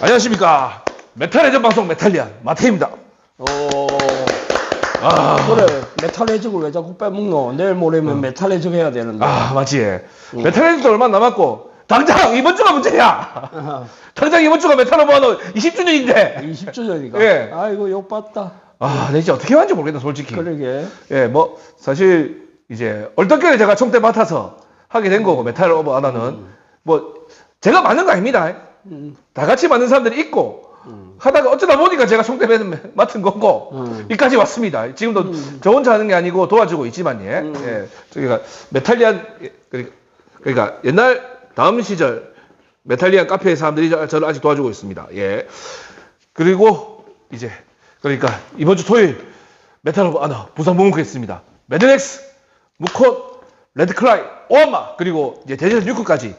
안녕하십니까. 메탈 해전 방송 메탈리안 마태입니다. 어, 아, 그래. 메탈 해적을 왜 자꾸 빼먹노? 내일 모레면 메탈 해적 해야 되는데. 아 맞지. 메탈 해전도 얼마 남았고 당장 이번 주가 문제야. 아, 당장 이번 주가 메탈 오버너 20주년인데. 20주년이니까. 예. 아이고, 욕 봤다. 아, 내 진짜 어떻게 하는지 모르겠다 솔직히. 그러게. 예, 뭐 사실 이제 얼떨결에 제가 총대 맡아서 하게 된 거고 메탈 오버 하나는 뭐 제가 맞는 거 아닙니다. 음, 다 같이 맞는 사람들이 있고 음. 하다가 어쩌다 보니까 제가 총대 맡은, 맡은 거고 음. 여기까지 왔습니다. 지금도 저 혼자 하는 게 아니고 도와주고 있지만 예, 음. 예 저기가 메탈리안 예, 그러니까, 그러니까 옛날 다음 시절 메탈리안 카페 사람들이 저- 저를 아직 도와주고 있습니다. 예 그리고 이제 그러니까 이번 주 토요일 메탈 오브 아너 부산 무문크에 있습니다. 매드넥스, 무콘, 레드클라이, 오마 그리고 이제 대전 6구까지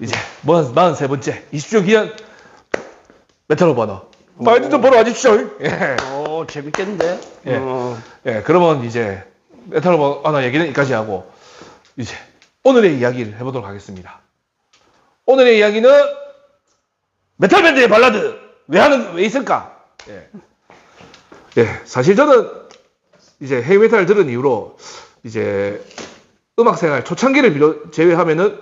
이제 43번째 20주 기한 메탈 오브 아너 말도 좀 보러 와주십시오. 예. 어, 재밌겠는데? 예. 어, 예, 그러면 이제 메탈 오브 아너 얘기는 여기까지 하고 이제 오늘의 이야기를 해보도록 하겠습니다. 오늘의 이야기는 메탈 밴드의 발라드 왜 하는 왜 있을까? 예. 예, 사실 저는 이제 헤이 메탈을 들은 이후로 이제 음악 생활 초창기를 비롯 제외하면은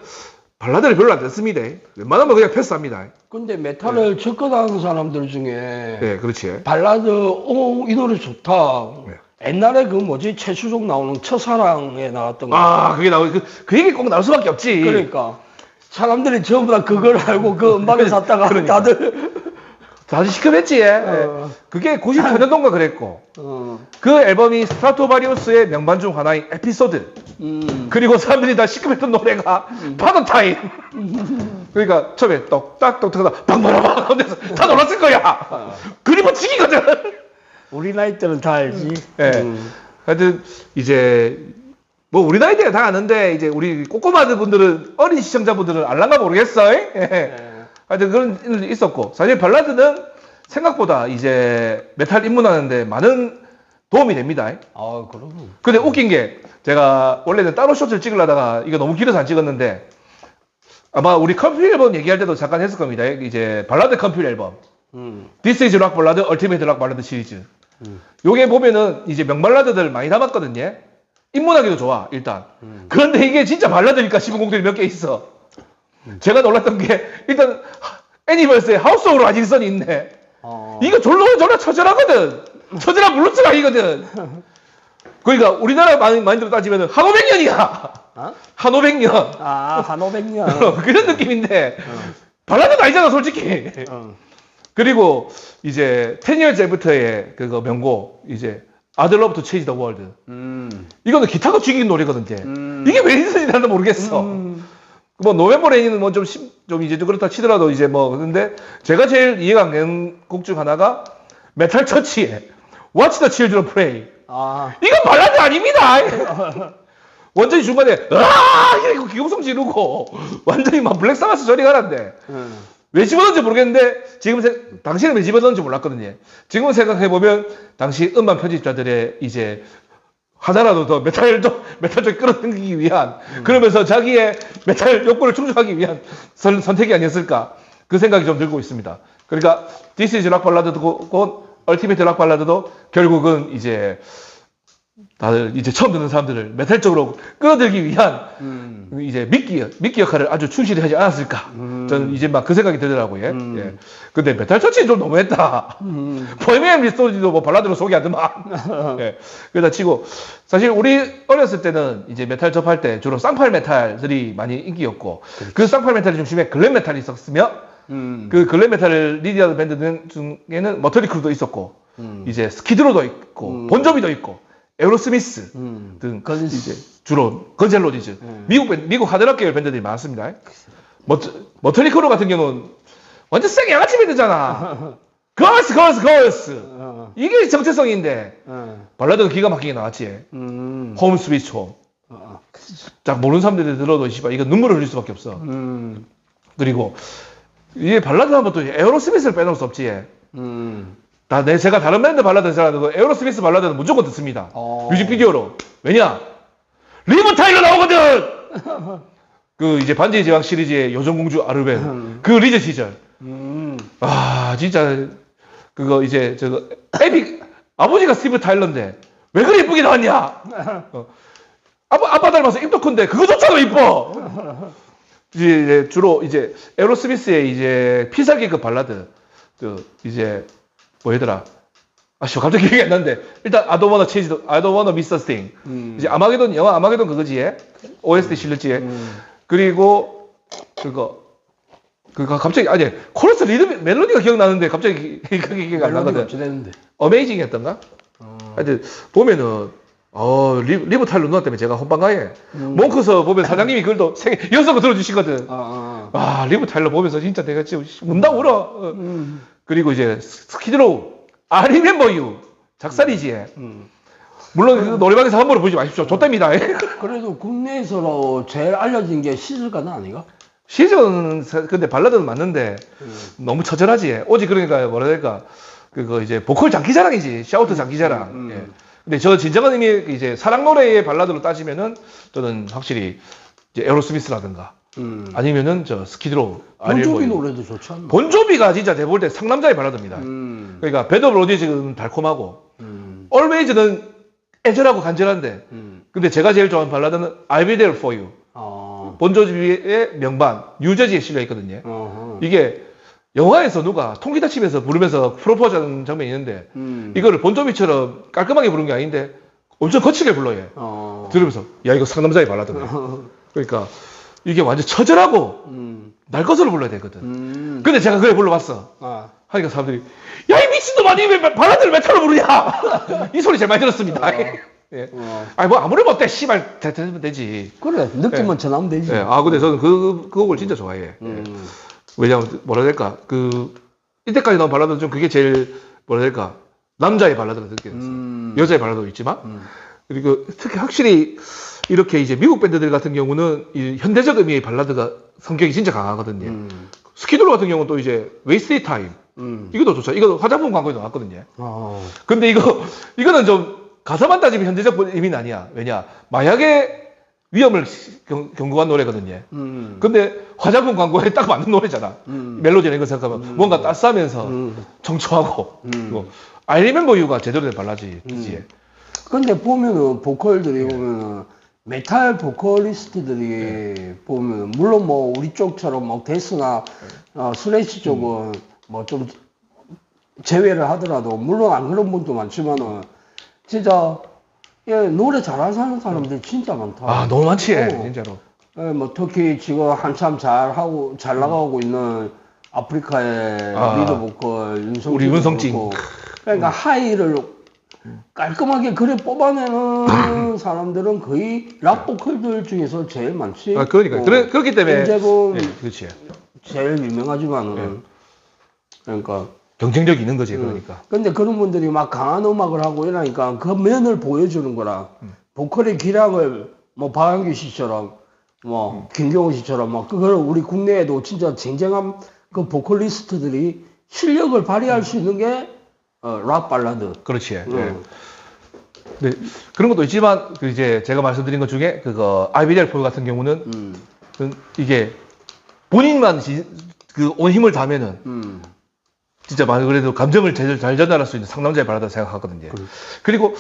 발라드를 별로 안 듣습니다. 웬만하면 그냥 패스합니다. 근데 메탈을 접근하는 사람들 중에 예, 그렇지. 발라드, 오, 이 노래 좋다. 네. 옛날에 그 뭐지, 최수종 나오는 첫사랑에 나왔던 거. 아, 그게 나오 그, 그 얘기 꼭 나올 수밖에 없지. 그러니까. 사람들이 전부 다 그걸 알고 그 음반을 샀다가 그러니까. 다들. 시급했지. 예. 어. 그게 94년도인가 그랬고. 어, 그 앨범이 스트라토바리우스의 명반 중 하나인 에피소드. 음. 그리고 사람들이 다 시급했던 노래가 파도 타임. 그러니까 처음에 똑딱 똑딱하다 방바라방 하면서 다 놀랐을 거야. 그리고 지기거든. 우리 나이 때는 다 알지. 예. 음. 하여튼 이제 뭐 우리 나이 때는 다 아는데 이제 우리 꼬꼬마들 분들은 어린 시청자분들은 알란가 모르겠어. 예. 예. 하여튼 그런 일이 있었고 사실 발라드는 생각보다 이제 메탈 입문하는데 많은 도움이 됩니다. 아, 그럼. 근데 웃긴 게 제가 원래는 따로 쇼트를 찍으려다가 이거 너무 길어서 안 찍었는데 아마 우리 컴퓨터 앨범 얘기할 때도 잠깐 했을 겁니다. 이제 발라드 컴퓨터 앨범 음. This is Rock 발라드 얼티메이트 락 발라드 시리즈 음. 요게 보면은 이제 명발라드들 많이 담았거든요. 입문하기도 좋아 일단. 음. 그런데 이게 진짜 발라드니까 씹은 곡들이 몇 개 있어. 제가 놀랐던 게 일단 애니버스에 하우스 오브 라진선이 있네. 어. 이거 졸로 졸라 처절하거든. 처절한 블루스 락이거든. 그러니까 우리나라 마인- 마인드로 따지면 한 500년이야. 어? 한 500년. 아, 한 500년. 그런 느낌인데 발라드는 아니잖아 솔직히. 어. 그리고 이제 10years after의 그거 명곡 이제 change the world. 음. 이거는 기타가 죽이는 노래거든요. 음. 이게 왜 있는지 나도 모르겠어. 음. 뭐 노멤버 레인은 뭐좀좀 이제 좀 그렇다 치더라도 이제 뭐 근데 제가 제일 이해가 안 가는 곡 중 하나가 메탈 처치의 Watch the Children Pray. 아. 이건 발라드 아닙니다. 완전히 중간에 아 이러고 기음성 지르고 완전히 막 블랙 사바스 저리 가란데 음. 왜 집어넣은지 모르겠는데 지금 세, 당시에는 왜 집어넣은지 몰랐거든요. 지금 생각해 보면 당시 음반 편집자들의 이제 하나라도 더 메탈 쪽 메탈 쪽 끌어당기기 위한 그러면서 자기의 메탈 욕구를 충족하기 위한 선, 선택이 아니었을까 그 생각이 좀 들고 있습니다. 그러니까 This is 락 발라드도 곧 얼티메이트 락 발라드도 결국은 이제 다들 이제 처음 듣는 사람들을 메탈 쪽으로 끌어들기 위한 음. 이제 미끼 미끼 역할을 아주 충실히 하지 않았을까. 음. 저는 이제 막 그 생각이 들더라고요. 음. 예. 근데 메탈 터치는 좀 너무했다. 음. 보헤미안 리스토디도 뭐 발라드로 소개하더만. 예. 그러다 치고 사실 우리 어렸을 때는 이제 메탈 접할 때 주로 쌍팔 메탈들이 많이 인기였고 그 쌍팔 메탈 중심에 글램 메탈이 있었으며 음. 그 글램 메탈을 리드하는 밴드 중에는 머터리 크루도 있었고 음. 이제 스키드로도 있고 음. 본조비도 있고 에어로스미스 음. 등 건- 이제 주로 건젤 로디즈 음. 미국 밴- 미국 하드락 계열 밴드들이 많습니다. 머트, 크루 같은 경우는 완전 생 양아치 밴드잖아. 걸스 걸스 걸스 어. 이게 정체성인데 어. 발라드가 기가 막히게 나왔지. 음. 홈 스위트 홈. 어. 딱 모르는 사람들이 들어도 씨발 이거 눈물을 흘릴 수밖에 없어. 음. 그리고 이게 발라드 하면 또 에어로스미스를 빼놓을 수 없지. 음. 다, 내, 제가 다른 밴드 발라드 잘하고 에어로스미스 발라드는 무조건 듣습니다. 어. 뮤직비디오로. 왜냐? 리브 타일러 나오거든! 그 이제 반지의 제왕 시리즈의 여정공주 아르벤. 그 리즈 시절. 음. 아 진짜 그거 이제 저거 에비 아버지가 스티브 타일러인데 왜 그리 이쁘게 나왔냐? 어. 아빠 아빠 닮아서 입도 큰데 그거조차도 이뻐. 이제 주로 이제 에로스미스의 이제 피살기급 발라드 그 이제 뭐더라? 아 씨 갑자기 기억이 안 나는데 일단 I don't wanna change the, I don't wanna miss a thing. 음. 이제 아마게돈 영화 아마게돈 그거지 예? OST 실렸지 예? 음. 그리고 그거 그거 갑자기 아니 코러스 리듬 멜로디가 기억나는데 갑자기 그게 기억이 안 나거든. 어메이징이었던가? 어. 하여튼 보면은 어 리, 리브 타일러 누나 때문에 제가 혼방가에 음. 몽크서 보면 사장님이 그걸 또생 연속으로 들어주시거든. 아, 아. 아 리브 타일러 보면서 진짜 내가 지금 운다 울어. 어. 음. 그리고 이제 스키드로우 you 작살이지. 음. 물론 그 노래방에서 함부로 보지 마십시오. 좋답니다. 그래도 국내에서 제일 알려진 게 시술가는 아닌가? 시즌 근데 발라드는 맞는데 음. 너무 처절하지. 오직 그러니까 뭐라 해야 될까 그거 이제 보컬 장기 자랑이지. 샤우트 장기 자랑. 음. 예. 근데 저 진정한 의미 이제 사랑 노래의 발라드로 따지면은 저는 확실히 이제 에로스미스라든가 음. 아니면은 저 스키드로우 본조비 뭐 노래도 좋지 않나? 본조비가 진짜 내가 볼때 상남자의 발라드입니다. 음. 그러니까 배드 오브 로디즈는 달콤하고 음. 얼웨이즈는 애절하고 간절한데 음. 근데 제가 제일 좋아하는 발라드는 I'll Be There For You 어. 본조비의 명반 뉴저지에 실려 있거든요. 어허. 이게 영화에서 누가 통기타 치면서 부르면서 프로포즈 하는 장면이 있는데 음. 이거를 본조비처럼 깔끔하게 부른 게 아닌데 엄청 거칠게 불러 얘. 어. 들으면서 야 이거 상남자의 발라드네. 그러니까 이게 완전 처절하고 음. 날 것으로 불러야 되거든. 음. 근데 제가 그걸 불러봤어. 아. 하니까 사람들이 야 이 미친놈 아 니 왜 발라드를 메탈로 부르냐 이 소리 제일 많이 들었습니다. 예. 어. 아니 뭐 아무리 못돼 씨발 대- 되면 되지. 그래 느낌만 예. 전하면 되지. 예. 아 근데 저는 그, 그 곡을 진짜 좋아해. 예. 음. 왜냐면 뭐라 해야 될까 그 이때까지 나온 발라드는 좀 그게 제일 뭐라 해야 될까 남자의 발라드가 느껴졌어요. 음. 여자의 발라드도 있지만 음. 그리고 특히 확실히 이렇게 이제 미국 밴드들 같은 경우는 이 현대적 의미의 발라드가 성격이 진짜 강하거든요. 음. 스키돌 같은 경우는 또 이제 웨이스트 타임 음. 이것도 좋죠. 이거 화장품 광고에 나왔거든요. 어. 근데 이거 이거는 좀 가사만 따지면 현대적 의미는 아니야. 왜냐 마약의 위험을 경, 경고한 노래거든요. 음. 근데 화장품 광고에 딱 맞는 노래잖아. 음. 멜로디나 이거 생각하면 뭔가 따스하면서 음. 청초하고 음. 뭐 I remember you가 제대로 된 발라드지. 그지? 근데 보면은 보컬들이 보면은 메탈 보컬리스트들이 보면 물론 뭐 우리 쪽처럼 뭐 데스나 어, 슬래시 쪽은 뭐좀 제외를 하더라도 물론 안 그런 분도 많지만은 진짜 예, 노래 잘하는 사람들이 진짜 많다. 아 너무 많지 어. 진짜로. 예, 뭐 특히 지금 한참 잘 하고 잘 나가고 있는 아프리카의 아. 리더 보컬 윤성진 우리 윤성진. 그러니까 하이를 깔끔하게 그래 뽑아내는 사람들은 거의 락 보컬들 중에서 제일 많지. 아 그러니까 어, 그래, 그렇기 때문에 임재범 예, 그렇지. 제일 유명하지만은 예. 그러니까 경쟁력이 있는 거지 음. 그러니까. 근데 그런 분들이 막 강한 음악을 하고 이러니까 그 면을 보여주는 거라 음. 보컬의 기량을 뭐 박한규 씨처럼 뭐 음. 김경호 씨처럼 막 그걸 우리 국내에도 진짜 쟁쟁한 그 보컬리스트들이 실력을 발휘할 수 있는 게 어, 락 발라드. 그렇지. 예. 음. 네, 그런 것도 있지만 그 이제 제가 말씀드린 것 중에 그거 아이비델 포 같은 경우는 음. 그 이게 본인만 그 온 힘을 다하면은 음. 진짜 말 그래도 감정을 제일 잘 전달할 수 있는 상남자의 발라드 생각하거든요. 그래. 그리고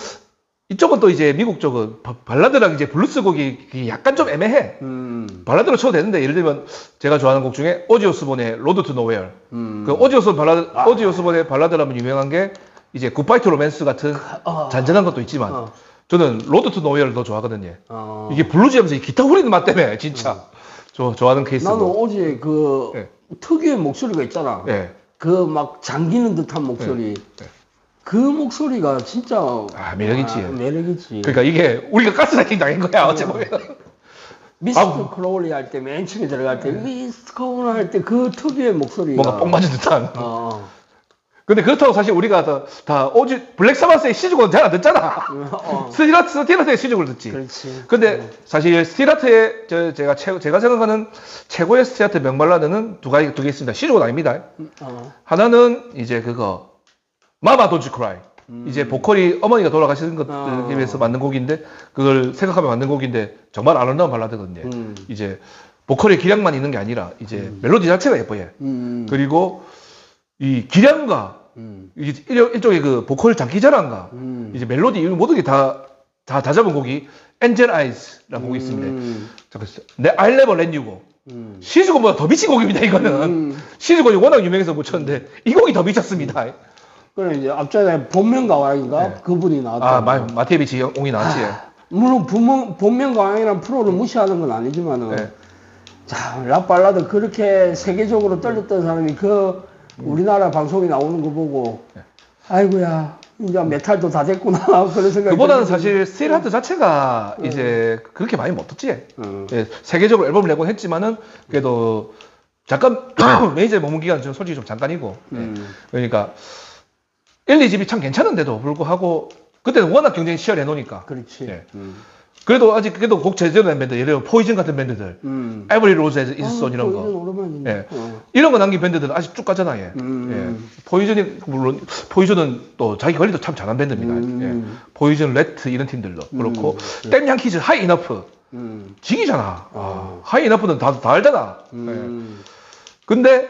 이쪽은 또 이제 미국 쪽은 바- 발라드랑 이제 블루스 곡이 약간 좀 애매해. 음. 발라드로 쳐도 되는데 예를 들면 제가 좋아하는 곡 중에 오지 오스본의 로드 투 노웨어. 음. 그 오지 오스본 발라드 아. 오지 오스본의 발라드라면 유명한 게 이제 굿바이 투 로맨스 같은 아. 잔잔한 것도 있지만 어. 저는 로드 투 노웨어를 더 좋아하거든요. 어. 이게 블루즈하면서 이 기타 후리는 맛 때문에 진짜 저 좋아하는 케이스고. 나는 어제 그 예. 특유의 목소리가 있잖아. 예. 그 막 잠기는 듯한 목소리. 예. 그 목소리가 진짜 아, 매력있지. 아, 매력있지. 그러니까 이게 우리가 가스라이팅 당한 거야 어째 보면. 미스터 크로울리 할 때 맨 처음에 들어갈 때 미스터 크로울리 할 때 그 특유의 목소리가 뭔가 뽕 맞은 듯한. 어. 근데 그렇다고 사실 우리가 다, 다 오지 블랙 사바스의 시즌은 잘 안 듣잖아. 어. 스티라트 스티라트의 시즌을 듣지. 그렇지. 근데 사실 스티라트의 저 제가 최, 제가 생각하는 최고의 스티라트 명발라드는 두 가지 두 개 있습니다. 시즌은 아닙니다. 어. 하나는 이제 그거 마마 도지 크라이. 이제 보컬이 어머니가 돌아가시는 것들에 어. 만든 곡인데 그걸 생각하며 만든 곡인데 정말 아름다운 발라드거든요. 음. 이제 보컬의 기량만 있는 게 아니라 이제 멜로디 자체가 예뻐요. 음. 그리고 이 기량과 음. 이게 일- 일종의 그 보컬 장기자랑과 음. 이제 멜로디 이 모든 게 다 다 다 잡은 곡이 엔젤 아이즈라는 곡이 있습니다. 음. 잠깐 내 I Never Let You Go. 음. 시즈곡보다 더 미친 곡입니다. 이거는 음. 시즈곡이 워낙 유명해서 못 쳤는데 이 곡이 더 미쳤습니다. 그래 이제 앞전에 본명 가왕인가 그분이 나왔다. 네. 아 마, 마티에비치 옹이 나왔지. 물론 본명, 본명 가왕이란 프로를 무시하는 건 아니지만은 네. 자, 랍 발라드 그렇게 세계적으로 떨렸던 사람이 그 우리나라 방송에 나오는 거 보고 아이고야 이제 메탈도 다 됐구나 그런 생각이 그보다는. 사실 스틸하트 자체가 이제 그렇게 많이 못 떴지. 음. 예, 세계적으로 앨범을 내곤 했지만은 그래도 잠깐 메이저에 머문 기간은 좀 솔직히 좀 잠깐이고. 예. 음. 그러니까 1, 2집이 참 괜찮은데도 불구하고 그때는 워낙 경쟁이 치열해 놓으니까. 그렇지. 예. 음. 그래도 아직 그래도 곡 제대로 된 밴드, 예를 들어 포이즌 같은 밴드들, 음. 에브리 로즈 이즈 아, 손 이런 또 거. 오랜만이네. 예. 어. 이런 거 남긴 밴드들은 아직 쭉 가잖아요. 예. 음. 예. 포이즌이 물론 포이즌은 또 자기 관리도 참 잘한 밴드입니다. 음. 예. 포이즌, 레트 이런 팀들도 그렇고 댐 양 키즈, 하이 이너프 음. 지기잖아. 아. 하이 이너프는 다, 다 알잖아. 예. 음. 근데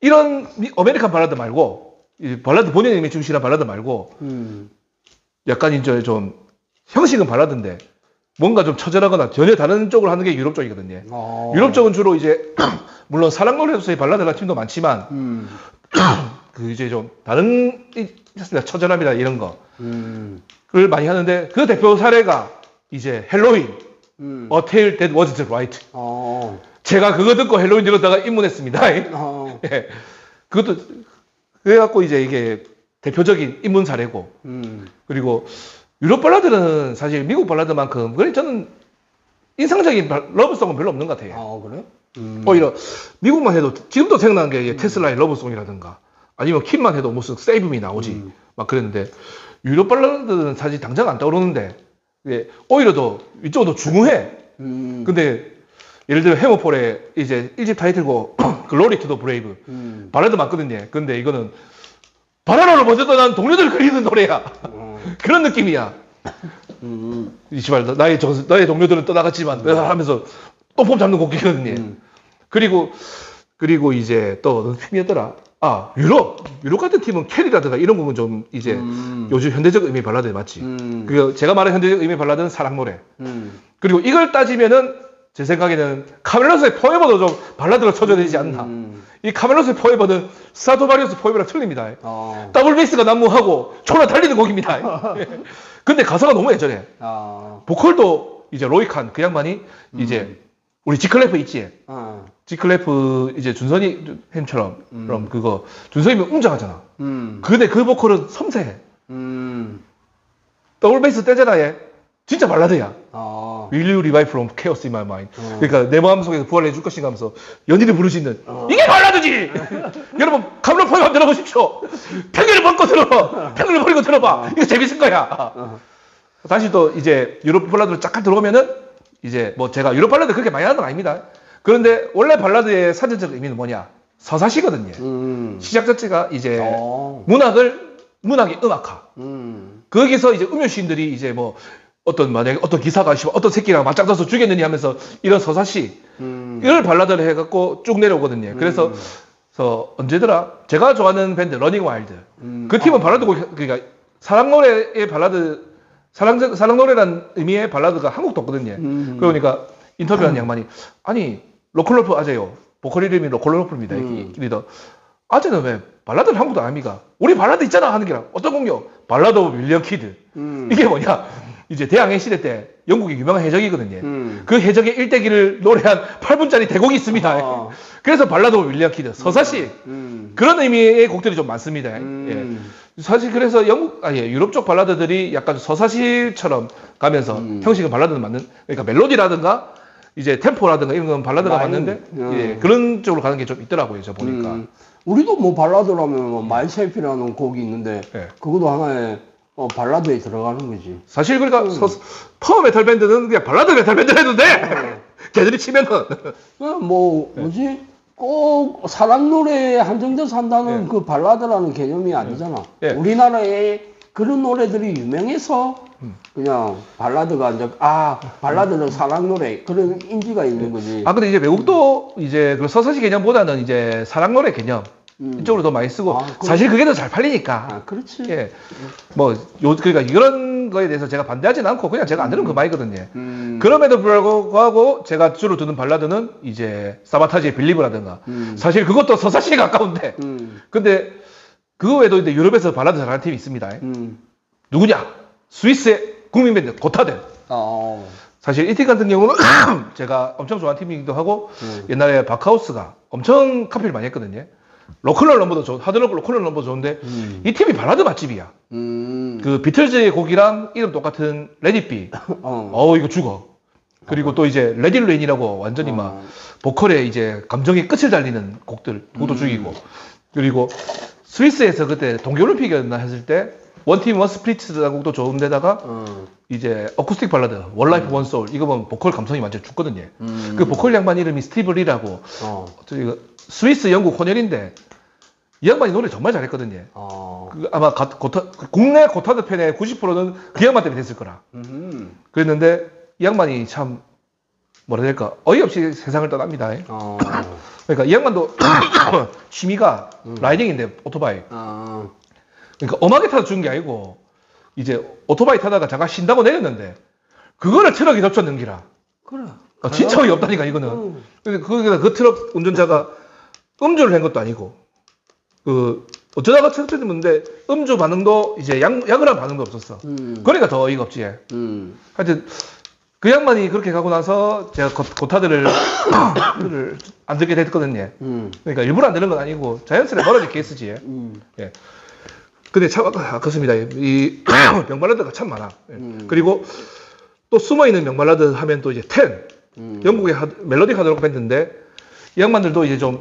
이런 미- 아메리칸 발라드 말고 이 발라드 본연의 의미 중심한 발라드 말고 음. 약간 이제 좀 형식은 발라드인데 뭔가 좀 처절하거나 전혀 다른 쪽을 하는 게 유럽 쪽이거든요. 어. 유럽 쪽은 주로 이제 물론 사랑 노래로서의 발라드가 팀도 많지만 음. 그 이제 좀 다른 이- 처절함이나 이런 음. 거를 많이 하는데 그 대표 사례가 이제 헬로윈, 음. A Tale That Was Right. 어. 제가 그거 듣고 헬로윈 들었다가 입문했습니다. 어. 예. 그것도 그래갖고 이제 이게 대표적인 입문 사례고 음. 그리고 유럽 발라드는 사실 미국 발라드만큼 그래 저는 인상적인 발- 러브송은 별로 없는 것 같아요. 아 그래? 음. 오히려 미국만 해도 지금도 생각나는 게 이제 테슬라의 러브송이라든가 아니면 킴만 해도 무슨 세이브미 나오지 음. 막 그랬는데 유럽 발라드는 사실 당장 안 떠오르는데 예, 오히려 더 이쪽은 더 중후해. 음. 근데 예를 들어 해머폴의 이제 1집 타이틀곡 글로리 투 더 브레이브 음. 발라드 맞거든요. 근데 이거는 바나나로 먼저 떠난 동료들 그리는 노래야. 어. 그런 느낌이야. 음. 이 씨발 나의 정 나의 동료들은 떠나갔지만 하면서 또폼 잡는 곡이거든요. 음. 그리고 그리고 이제 또 어떤 팀이었더라. 아 유럽 유럽 같은 팀은 캐리라든가 이런 곡은 좀 이제 음. 요즘 현대적 의미 의 발라드에 맞지. 음. 그 제가 말한 현대적 의미 의 발라드는 사랑 노래. 음. 그리고 이걸 따지면은 제 생각에는 카멜로스의 포에버도 좀 발라드로 쳐줘야 되지 않나. 음. 이 카멜로스의 포에버는 스타토바리우스 포에버랑 틀립니다. 어. 더블 베이스가 난무하고 초나 달리는 곡입니다. 예. 근데 가사가 너무 예전에 아. 보컬도 이제 로이칸 그 양반이 이제 우리 지클래프 있지. 아. 지클래프 이제 준선이 햄처럼 그럼 그거 준선이면 웅장하잖아. 음. 근데 그 보컬은 섬세해. 음. 더블 베이스 떼잖아 얘. 진짜 발라드야. 아. Will you revive from chaos in my mind? 어. 그러니까 내 마음 속에서 부활해 줄 것인가 하면서 연인이 부를 수 있는 이게 발라드지! 여러분 포엠 한번 들어보십시오. 평균을 벗고 들어. 평균을 버리고 들어봐. 이거 재밌을 거야. 어. 다시 또 이제 유럽 발라드로 쫙 들어오면은 이제 뭐 제가 유럽 발라드 그렇게 많이 하는 건 아닙니다. 그런데 원래 발라드의 사전적 의미는 뭐냐? 서사시거든요. 음. 시작 자체가 이제 어. 문학을 문학의 음악화. 음. 거기서 이제 음유 시인들이 이제 뭐 어떤 만약에 어떤 기사가 어떤 새끼랑 맞짱떠서 죽였느냐 하면서 이런 서사시 음. 이걸 발라드를 해갖고 쭉 내려오거든요. 그래서 서 언제더라? 제가 좋아하는 밴드 러닝 와일드. 음. 그 팀은 발라드 곡 그러니까 사랑 노래의 발라드 사랑 사랑 노래란 의미의 발라드가 한국도 없거든요. 음. 그러니까 인터뷰한 양반이 아니 로컬로프 아재요. 보컬 이름이 로컬로프입니다. 음. 이 리더. 아재는 왜 발라드를 한국도 안 합니까? 우리 발라드 있잖아 하는 게라 어떤 곡요? 발라드 오브 윌리엄 키드. 음. 이게 뭐냐? 이제 대항해 시대 때 영국의 유명한 해적이거든요. 음. 그 해적의 일대기를 노래한 8분짜리 대곡이 있습니다. 아. 그래서 발라드 오브 윌리엄 키드. 서사시. 음. 그런 의미의 곡들이 좀 많습니다. 음. 예. 사실 그래서 영국 아니 유럽 쪽 발라드들이 약간 서사시처럼 가면서 음. 형식은 발라드는 맞는 그러니까 멜로디라든가 이제 템포라든가 이런 건 발라드가 라인. 맞는데 음. 예, 그런 쪽으로 가는 게 좀 있더라고요. 저 보니까. 음. 우리도 뭐 발라드라면 뭐 마이셀프라는 곡이 있는데 예. 그것도 하나의 어, 발라드에 들어가는 거지. 사실 그러니까 음. 서- 파워 메탈 밴드는 그냥 발라드 메탈 밴드 해도 돼. 음. 걔들이 치면은 그냥 뭐 뭐지? 꼭 사랑 노래에 한정돼서 한다는 예. 그 발라드라는 개념이 아니잖아. 예. 우리나라의 그런 노래들이 유명해서 그냥 발라드가 이제 아 발라드는 사랑 노래 그런 인지가 있는 거지. 아 근데 이제 외국도 이제 그 서사시 개념보다는 이제 사랑 노래 개념 음. 이쪽으로 더 많이 쓰고 아, 사실 그게 더 잘 팔리니까 아 그렇지. 예. 뭐, 요, 그러니까 이런 거에 대해서 제가 반대하진 않고 그냥 제가 안 들으면 그만이거든요. 음. 그럼에도 불구하고 제가 주로 듣는 발라드는 이제 사바타지의 빌리브라든가 음. 사실 그것도 서사시에 가까운데 음. 근데 그 외에도 이제 유럽에서 발라드 잘하는 팀이 있습니다. 음. 누구냐? 스위스의 국민 밴드 고타덴. 어. 사실 이 팀 같은 경우는 제가 엄청 좋아하는 팀이기도 하고 음. 옛날에 바카우스가 엄청 카피를 많이 했거든요. 로컬럴 넘버도 좋은 하드록 로컬럴 넘버 좋은데 음. 이 팀이 발라드 맛집이야. 음. 그 비틀즈의 곡이랑 이름 똑같은 레디비. 어. 어 이거 죽어. 그리고 또 이제 레딜레인이라고 완전히 막 어. 보컬에 이제 감정의 끝을 달리는 곡들 그것도 음. 죽이고 그리고 스위스에서 그때 동계올림픽이었나 했을 때 원팀 원스플리츠라는 곡도 좋은데다가 어. 이제 어쿠스틱 발라드 원라이프 원소울 이거 보면 보컬 감성이 완전 죽거든요. 음. 그 보컬 양반 이름이 스티브 리라고 어. 스위스 영국 혼혈인데 이 양반이 노래 정말 잘했거든요. 어. 그 아마 가- 고타, 그 국내 고타드 팬의 90%는 그 양반 때문에 됐을 거라. 음. 그랬는데 이 양반이 참 뭐라 해야 될까 어이없이 세상을 떠납니다. 어. 그러니까 이 양반도 취미가 라이딩인데 오토바이. 어. 그러니까 엄하게 타다 죽은 게 아니고 이제 오토바이 타다가 잠깐 쉰다고 내렸는데 그거를 트럭이 덮쳐 넘기라. 그래. 어, 진짜 어이 없다니까 이거는. 음. 근데 그, 그 트럭 운전자가 음주를 한 것도 아니고 그 어쩌다가 터졌는데 음주 반응도 이제 약, 약을 한 반응도 없었어. 음. 그러니까 더 어이가 없지. 음. 하여튼 그 양반이 그렇게 가고 나서 제가 고, 고타들을 를안 듣게 됐거든요. 음. 그러니까 일부러 안 듣는 건 아니고 자연스레 멀어진 케이스지. 음. 예. 근데 참 아까 아깝습니다. 이 명발라드가 참 많아. 예. 음. 그리고 또 숨어 있는 명발라드 하면 또 이제 텐 음. 영국의 하, 멜로디 하드록 밴드인데 이 양반들도 이제 좀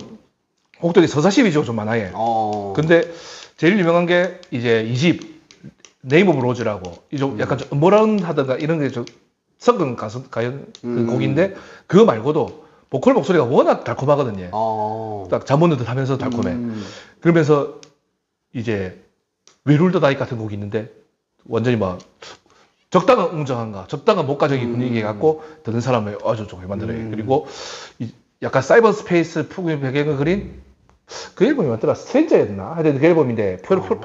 서사시 위주로 좀 많아요. 어. 근데 제일 유명한 게 이제 이집 네임 오브 로즈라고 이좀 약간 좀 음모론하든가 이런 게 좀 섞은 가수 가연 그 음. 곡인데 그거 말고도 보컬 목소리가 워낙 달콤하거든요. 어. 딱잠 오는 듯 하면서 달콤해. 음. 그러면서 이제 위룰더 다이 같은 곡이 있는데 완전히 막 적당한 웅장한가 적당한 목가적인 분위기 갖고 듣는 사람을 아주 좋게 만들어요. 음. 그리고 이 약간 사이버 스페이스 풍의 배경을 그린 그 앨범이 맞더라 스트레인저였나 하여튼 그 앨범인데 표, 표,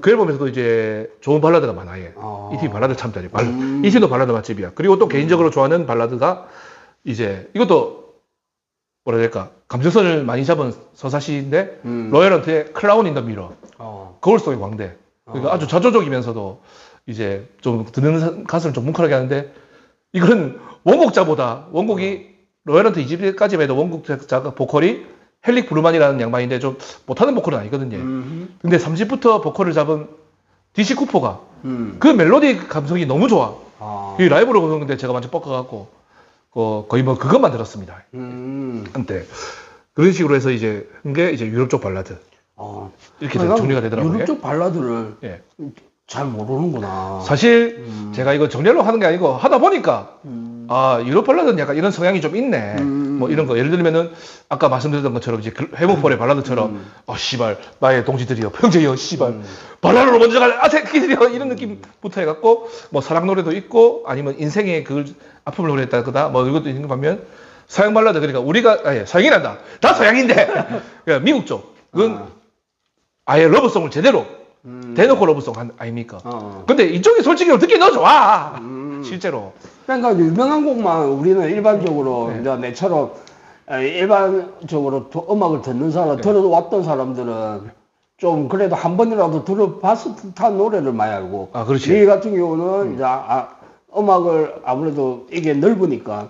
그 앨범에서도 이제 좋은 발라드가 많아 요. 어. 이 팀 발라드 참 잘해. 발, 음. 이 팀도 발라드 맛집이야. 그리고 또 개인적으로 좋아하는 발라드가 이제 이것도 뭐라 해야 될까 감정선을 많이 잡은 서사시인데 음. 로열런트의 클라운 인더 미러 어. 거울 속의 광대 그러니까 어. 아주 자조적이면서도 이제 좀 듣는 사- 가슴을 좀 뭉클하게 하는데 이거는 원곡자보다 원곡이 로열런트 2집까지만 해도 원곡자가 보컬이 헬릭 브루만이라는 양반인데 좀 못하는 보컬은 아니거든요 음. 근데 3집부터 보컬을 잡은 디시 쿠퍼가 음. 그 멜로디 감성이 너무 좋아 아. 이 라이브로 보는데 제가 완전 뻗어갖고 어, 거의 뭐 그것만 들었습니다 음. 한때 그런 식으로 해서 이제 한 게 이제 유럽 쪽 발라드 어. 이렇게 내가 정리가 되더라고요. 유럽 쪽 발라드를 예. 잘 모르는구나. 사실 음. 제가 이거 정리하려고 하는 게 아니고 하다 보니까 음. 아 유럽 발라드는 약간 이런 성향이 좀 있네. 음. 뭐 이런 거 예를 들면은 아까 말씀드렸던 것처럼 이제 그 해모폴의 발라드처럼 음. 어 씨발 나의 동지들이여 평제여 씨발 음. 발라드로 먼저 갈 아새끼들이여 이런 느낌부터 해갖고 뭐 사랑 노래도 있고 아니면 인생의 그 아픔을 노래했다 그다 뭐 이것도 있는 거 보면 서양 발라드 그러니까 우리가 아예 서양이란다 다 서양인데 그러니까 미국 쪽 그건 아. 아예 러브송을 제대로 음. 대놓고 러브송 한- 아닙니까? 어. 근데 이쪽이 솔직히 듣기 너 좋아. 음. 실제로. 그러니까 유명한 곡만 우리는 일반적으로 네. 이제 내처럼 에, 일반적으로 도- 음악을 듣는 사람, 네. 들어왔던 사람들은 좀 그래도 한 번이라도 들어봤을 듯한 노래를 많이 알고. 아, 그렇지. 이 같은 경우는 이제 아, 음악을 아무래도 이게 넓으니까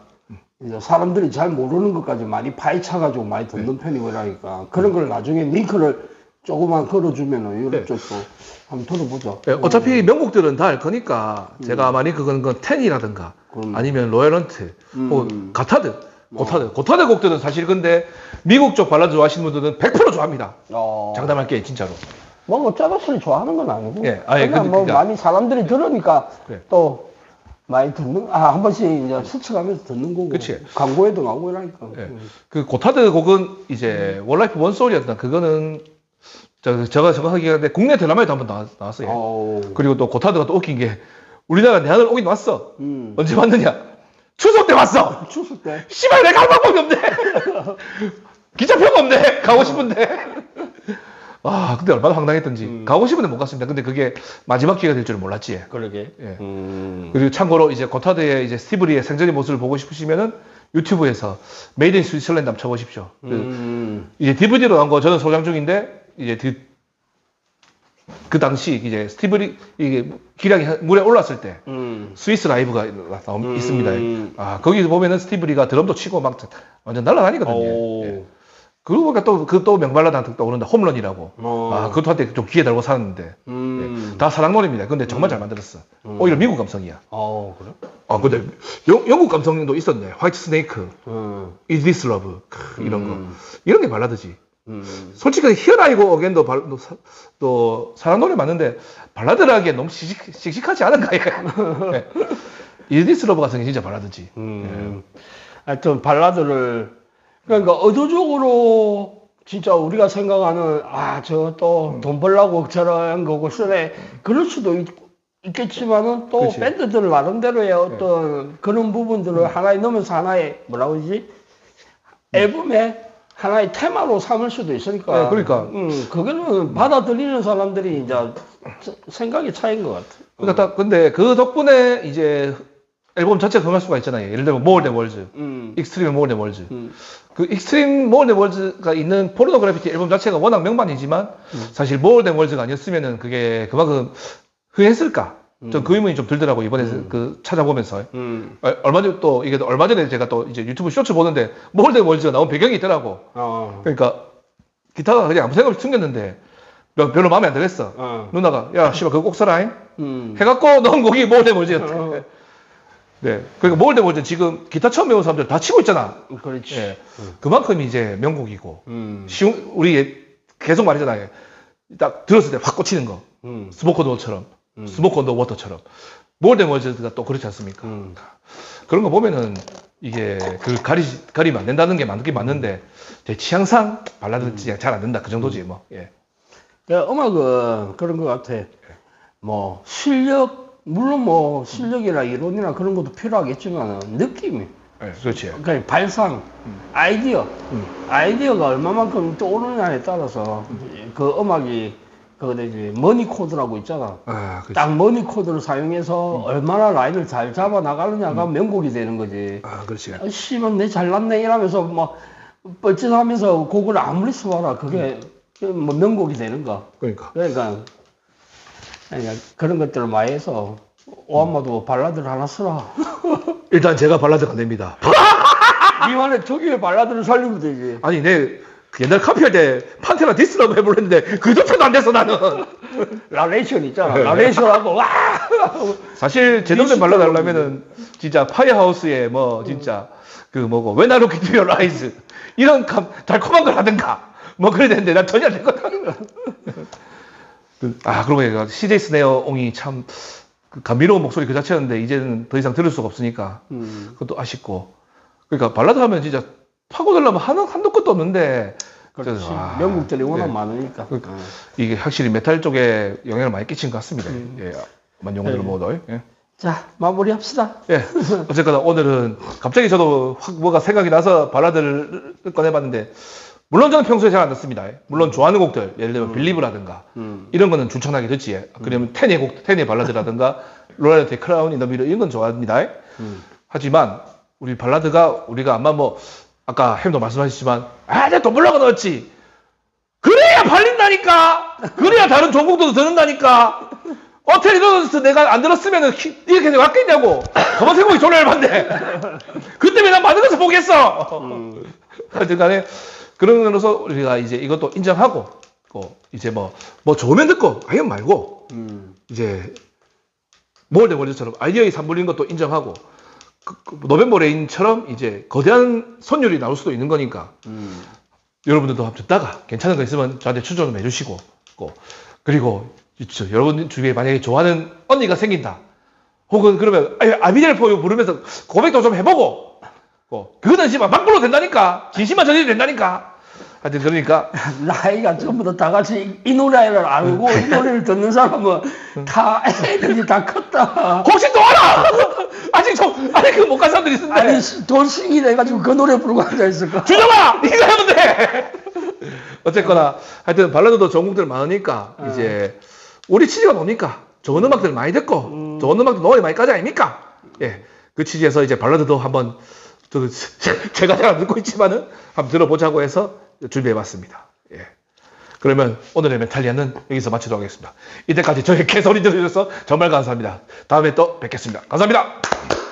이제 사람들이 잘 모르는 것까지 많이 파헤쳐가지고 많이 네. 듣는 편이고 이러니까 그런 걸 나중에 링크를 조금만 걸어주면은 유럽 네. 쪽도 한번 들어보죠. 예, 어차피 명곡들은 다 알 거니까 제가 많이 그건 건 텐이라든가 그럼. 아니면 로열런트 음. 혹은 가타드 고타드 고타드 곡들은 사실 근데 미국 쪽 발라드 좋아하시는 분들은 100% 좋아합니다. 어. 장담할게 진짜로. 뭐 어쩌다 소리 좋아하는 건 아니고 예, 아 예 그냥 근데 뭐 그러니까- 많이 사람들이 들으니까 그래. 또 많이 듣는 아 한 번씩 이제 스쳐가면서 듣는 거고 그치. 광고에도 나오고 이러니까 예. 음. 그 고타드 곡은 이제 원라이프 원소울이었나 그거는 저, 제가 정확하게 하는데 국내 드라마에도 한 번 나왔, 나왔어요. 어. 그리고 또 고타드가 또 웃긴 게 우리나라 내한을 오긴 왔어. 음. 언제 왔느냐? 추석 때 왔어. 추석 때. 씨발 내가 갈 방법이 없네. 기차표가 없네. 가고 싶은데. 아 근데 얼마나 황당했던지 음. 가고 싶은데 못 갔습니다. 근데 그게 마지막 기회가 될 줄은 몰랐지. 그러게. 예. 음. 그리고 참고로 이제 고타드의 이제 스티브리의 생전의 모습을 보고 싶으시면은 유튜브에서 메이드 인 스위스랜드 한번 쳐보십시오. 그 음. 이제 DVD로 나온 거 저는 소장 중인데 이제 그, 그 당시 이제 스티브리 이게 기량이 한- 물에 올랐을 때 음. 스위스 라이브가 나, 음. 있습니다. 아 거기서 보면은 스티브리가 드럼도 치고 막 완전 날라다니거든요. 오. 예. 그러고 보니까 또 그 또 명발라드 한턱 떠오른다 홈런이라고. 어. 아 그것도 한때 좀 귀에 달고 살았는데 음. 다 사랑놀이입니다. 근데 정말 잘 만들었어. 오히려 미국 감성이야. 어, 그래? 아 근데 영, 영국 감성도 있었네. 화이트 스네이크, 음. Is This Love 크, 이런 거 음. 이런 게 발라드지. 음. 솔직히 히어라 이고 어겐도 발, 또, 사랑 노래 맞는데 발라드라기엔 너무 씩씩, 씩씩하지 않은가 얘. 네. This Love 같은 게 진짜 발라드지. 음. 하여튼 발라드를 그러니까 의도적으로 진짜 우리가 생각하는 아 저 또 돈 벌라고 저런 거고 쓰네 그럴 수도 있, 있겠지만은 또 그치. 밴드들 나름대로의 어떤 그런 부분들을 하나에 넣으면서 하나의 뭐라고 그러지 앨범에 하나의 테마로 삼을 수도 있으니까 네, 그러니까. 음, 그거는 받아들이는 사람들이 이제 생각이 차이인 것 같아 그러니까 딱 근데 그 덕분에 이제 앨범 자체가 흥할 수가 있잖아요. 예를 들면 Words, 음. 익스트림 Words. 음. 그 익스트림 Than Words가 있는 포르노그래피티 앨범 자체가 워낙 명반이지만 사실 More Than Words가 아니었으면은 그게 그만큼 흥했을까? 전그 의문이 좀 들더라고 이번에 그 찾아보면서 음. 어, 얼마 전에 또 이게 얼마 전에 제가 또 이제 유튜브 쇼츠 보는데 Than Words가 나온 배경이 있더라고. 어. 그러니까 기타가 그냥 아무 생각 없이 숨겼는데 별- 별로 마음에 안 들었어. 어. 누나가 야 씨발 그거 꼭 써라잉. 음. 해갖고 넣은 곡이 몰대 몰지였대. 어. 네. 그러니까 몰대 몰지 지금 기타 처음 배운 사람들 다 치고 있잖아. 그렇지 예. 그만큼 이제 명곡이고 음. 쉬운 우리 예- 계속 말이잖아요. 딱 들었을 때 확 꽂히는 거. 음. 스모크 노처럼, 스모크 온 워터처럼. 몰대 몰지가 또 그렇지 않습니까? 음. 그런 거 보면은 이게 그 가리 가리면 안 된다는 게 맞긴 맞는데 제 취향상 발라드 잘안 된다 그 정도지 뭐. 예. 야, 음악은 그런 것 같아. 뭐 실력 물론 뭐 실력이나 이론이나 그런 것도 필요하겠지만 느낌이 예, 그렇지. 그러니까 발상 아이디어 음. 아이디어가 얼마만큼 떠오르냐에 따라서 그 음악이 그거 되지 머니 코드라고 있잖아. 아. 딱 머니 코드를 사용해서 얼마나 라인을 잘 잡아 나가느냐가 명곡이 되는 거지. 아, 그렇지. 아, 씨발 내 잘났네 이러면서 막 뻘짓하면서 곡을 아무리 써봐라 그게 뭐 명곡이 되는가 그러니까. 그러니까 그러니까 그런 것들을 많이 해서 오한마도 발라드를 하나 쓰라 일단 제가 발라드가 안 됩니다. 이만에 저기에 발라드를 살리면 되지 아니 내그 옛날 카피할 때 판테라 디스라고 해보려는데 그조차도 안 됐어 나는. 라레이션 있잖아 라레이션하고 와 사실 제대로 하려면은 진짜 파이어하우스의 뭐 진짜 그 뭐고 Look Into Your Eyes 이런 감, 달콤한 걸 하든가 뭐 그래야 되는데 난 전혀 안 됐거든. 그, 아 그러고 보니까 CJ 스네어 옹이 참그 감미로운 목소리 그 자체였는데 이제는 더 이상 들을 수가 없으니까 음. 그것도 아쉽고 그러니까 발라드 하면 진짜 파고들려면 한도, 한도 끝도 없는데 그렇지 아, 명곡들이 워낙 네. 많으니까 그러니까. 어. 이게 확실히 메탈 쪽에 영향을 많이 끼친 것 같습니다. 음. 예, 용어들 네. 모두. 예. 자 마무리합시다 예. 어쨌거나 오늘은 갑자기 저도 확 뭐가 생각이 나서 발라드를 꺼내봤는데, 물론 저는 평소에 잘 안 듣습니다. 물론 좋아하는 곡들, 예를 들면 빌리브라든가, 음. 이런 거는 추천하게 듣지. 그러면 테니의 곡, 테니의 발라드라든가, 로얄티 크라운 인더 미러 이런 건 좋아합니다. 음. 하지만, 우리 발라드가 우리가 아마 뭐, 아까 햄도 말씀하셨지만, 아, 내돈 벌려고 넣었지. 그래야 팔린다니까! 그래야 다른 종국도 듣는다니까! 어텔 리더스 내가 안 들었으면 이렇게 왔겠냐고! 저번 생각이 졸라 열받네! 그때 왜난 만들어서 보겠어! 음. 하여튼 간에, 그런 거로서 우리가 이제 이것도 인정하고, 또 이제 뭐, 뭐 좋으면 듣고, 아니면 말고, 음. 이제, 몰대 월드처럼 아이디어의 산물인 것도 인정하고, 그- 그 노벤버 레인처럼 이제 거대한 선율이 나올 수도 있는 거니까, 음. 여러분들도 한번 듣다가 괜찮은 거 있으면 저한테 추천 좀 해주시고, 고 그리고 저 여러분 주위에 만약에 좋아하는 언니가 생긴다. 혹은 그러면 아비델 포유 부르면서 고백도 좀 해보고, 고 그거는 씨발 막 불러도 된다니까. 진심만 전해도 된다니까. 하여튼 그러니까 나이가 전부 다, 다 같이 이 노래를 알고 이 노래를 듣는 사람은 다 애들이 다 컸다. 혹시 또 알아? 아직 저 아직 그 못 간 사람들이 있는데. 아니 돌싱이 돼가지고 그 노래 부르고 앉아 있을까? 준영아, 네가 하면 돼. 어쨌거나 하여튼 발라드도 좋은 곡들 많으니까 이제 우리 취지가 뭡니까? 좋은 음악들 많이 듣고 좋은 음악도 노래 많이 까지 아닙니까? 예, 그 취지에서 이제 발라드도 한번 저, 제가 잘 안 듣고 있지만은 한번 들어보자고 해서 준비해봤습니다. 예. 그러면 오늘의 메탈리아는 여기서 마치도록 하겠습니다. 이때까지 저희 개소리 들으셔서 정말 감사합니다. 다음에 또 뵙겠습니다. 감사합니다.